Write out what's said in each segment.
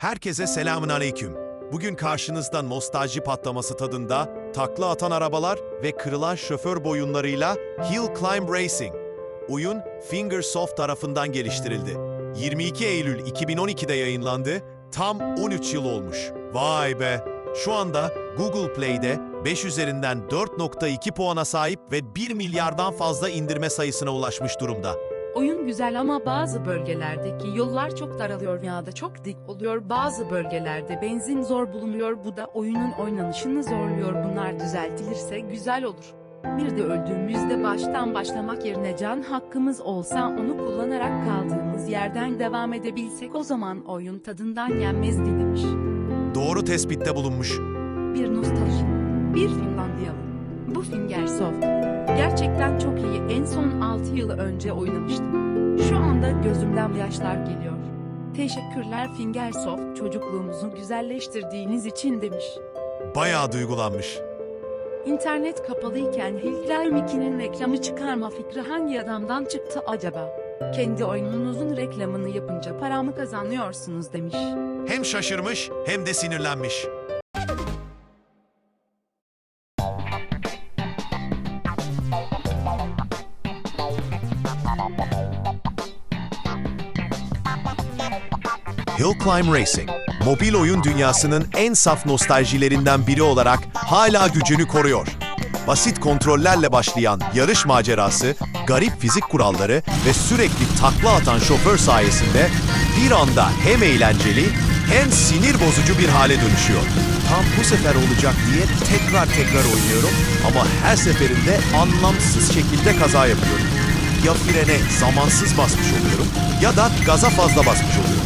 Herkese selamün aleyküm. Bugün karşınızda nostalji patlaması tadında takla atan arabalar ve kırılan şoför boyunlarıyla Hill Climb Racing. Oyun Fingersoft tarafından geliştirildi. 22 Eylül 2012'de yayınlandı. Tam 13 yıl olmuş. Vay be! Şu anda Google Play'de 5 üzerinden 4.2 puana sahip ve 1 milyardan fazla indirme sayısına ulaşmış durumda. Oyun güzel ama bazı bölgelerdeki yollar çok daralıyor ya da çok dik oluyor. Bazı bölgelerde benzin zor bulunuyor. Bu da oyunun oynanışını zorluyor. Bunlar düzeltilirse güzel olur. Bir de öldüğümüzde baştan başlamak yerine can hakkımız olsa onu kullanarak kaldığımız yerden devam edebilsek o zaman oyun tadından yenmezdi demiş. Doğru tespitte bulunmuş. Bir nostalji, bir Finlandiyalı. Bu Fingersoft. Gerçekten çok iyi. En son 6 yıl önce oynamıştım. Şu anda gözümden yaşlar geliyor. Teşekkürler Fingersoft çocukluğumuzu güzelleştirdiğiniz için demiş. Bayağı duygulanmış. İnternet kapalıyken Hilal Mickey'nin reklamı çıkarma fikri hangi adamdan çıktı acaba? Kendi oyununuzun reklamını yapınca para mı kazanıyorsunuz demiş. Hem şaşırmış hem de sinirlenmiş. Hill Climb Racing, mobil oyun dünyasının en saf nostaljilerinden biri olarak hala gücünü koruyor. Basit kontrollerle başlayan yarış macerası, garip fizik kuralları ve sürekli takla atan şoför sayesinde bir anda hem eğlenceli hem sinir bozucu bir hale dönüşüyor. Tam bu sefer olacak diye tekrar tekrar oynuyorum ama her seferinde anlamsız şekilde kaza yapıyorum. Ya frene zamansız basmış oluyorum ya da gaza fazla basmış oluyorum.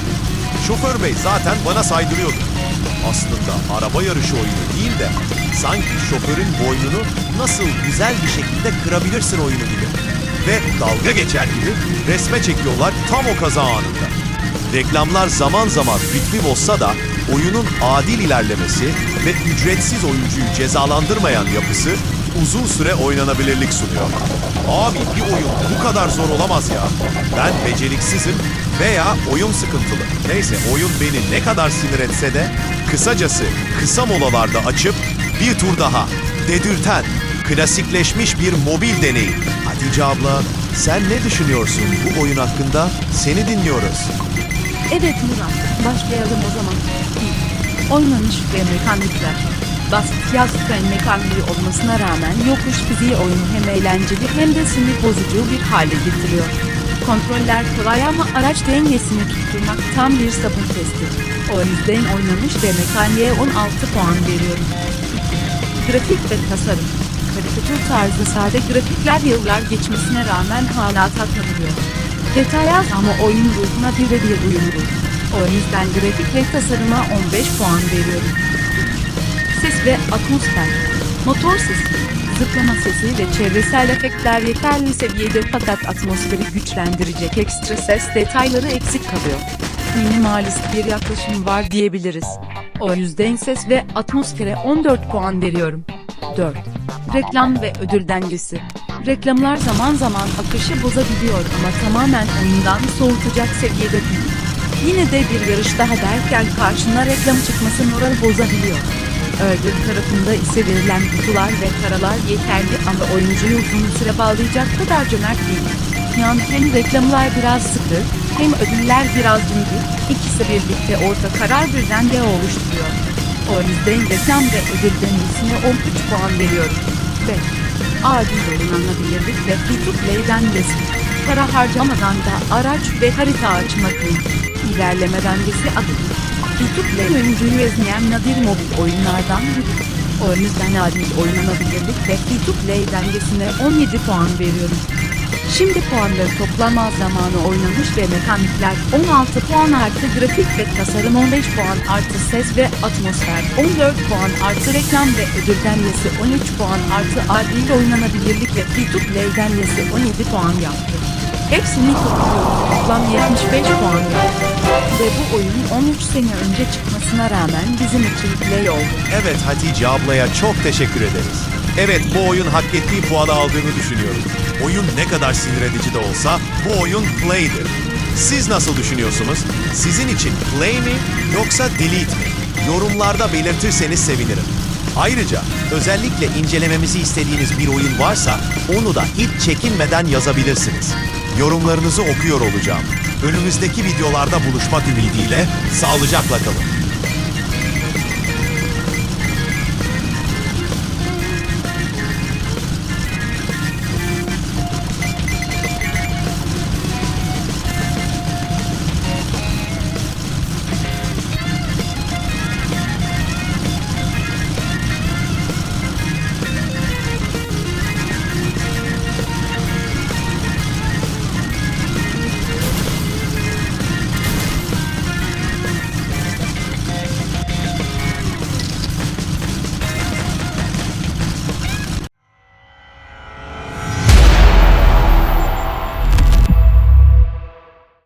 Şoför bey zaten bana saydırıyordu. Aslında araba yarışı oyunu değil de sanki şoförün boynunu nasıl güzel bir şekilde kırabilirsin oyunu gibi. Ve dalga geçer gibi resme çekiyorlar tam o kaza anında. Reklamlar zaman zaman hükmü bozsa da oyunun adil ilerlemesi ve ücretsiz oyuncuyu cezalandırmayan yapısı uzun süre oynanabilirlik sunuyor. Abi bir oyun bu kadar zor olamaz ya. Ben beceriksizim veya oyun sıkıntılı. Neyse oyun beni ne kadar sinir etse de kısacası kısa molalarda açıp bir tur daha dedirten klasikleşmiş bir mobil deneyim. Hatice abla sen ne düşünüyorsun bu oyun hakkında? Seni dinliyoruz. Evet Murat, başlayalım o zaman. Oynanış ve mekanikler. Basit yazıkların mekaniği olmasına rağmen yokuş fiziği oyunu hem eğlenceli hem de sinir bozucu bir hale getiriyor. Kontroller kolay ama araç dengesini tutturmak tam bir sabun testi. O yüzden oynanış ve mekaniğe 16 puan veriyorum. Grafik ve tasarım. Karikatür tarzı sade grafikler yıllar geçmesine rağmen hala takılıyor. Detay az ama oyun ruhuna birebir uyumlu. O yüzden grafik ve tasarıma 15 puan veriyorum. Ve atmosfer. Motor sesi, zıplama sesi ve çevresel efektler yeterli seviyede fakat atmosferi güçlendirecek ekstra ses detayları eksik kalıyor. Minimalist bir yaklaşım var diyebiliriz. O yüzden ses ve atmosfere 14 puan veriyorum. 4. Reklam ve ödül dengesi. Reklamlar zaman zaman akışı bozabiliyor ama tamamen oyundan soğutacak seviyede değil. Yine de bir yarış daha derken karşına reklam çıkması moral bozabiliyor. Ödül tarafında ise verilen kutular ve karalar yeterli ama oyuncuyu uzun süre bağlayacak kadar cömert değil. Yani hem reklamlar biraz sıkı, hem ödüller biraz cimri, ikisi birlikte orta karar bir denge oluşturuyor. O yüzden reklam ve ödül dengesine 13 puan veriyorum. 5. Adil oynanabilirlik ve free-to-play dengesi. Para harcamadan da araç ve harita açmak iyi. İlerleme dengesi Free-to-play oyuncuyu ezmeyen nadir mobil oyunlardan biri. O yüzden adil oynanabilirlik ve free-to-play dengesine 17 puan veriyorum. Şimdi puanları toplama zamanı oynanış ve mekanikler 16 puan artı grafik ve tasarım 15 puan artı ses ve atmosfer 14 puan artı reklam ve ödül dengesi 13 puan artı adil oynanabilirlik ve free play dengesi 17 puan yaptı. Hepsini topluyoruz toplam 75 puan yaptı. Ve bu oyunun 13 sene önce çıkmasına rağmen bizim için play oldu. Evet Hatice ablaya çok teşekkür ederiz. Evet bu oyun hak ettiği puanı aldığını düşünüyorum. Oyun ne kadar sinir edici de olsa bu oyun play'dir. Siz nasıl düşünüyorsunuz? Sizin için play mi yoksa delete mi? Yorumlarda belirtirseniz sevinirim. Ayrıca özellikle incelememizi istediğiniz bir oyun varsa onu da hiç çekinmeden yazabilirsiniz. Yorumlarınızı okuyor olacağım. Önümüzdeki videolarda buluşmak ümidiyle sağlıcakla kalın.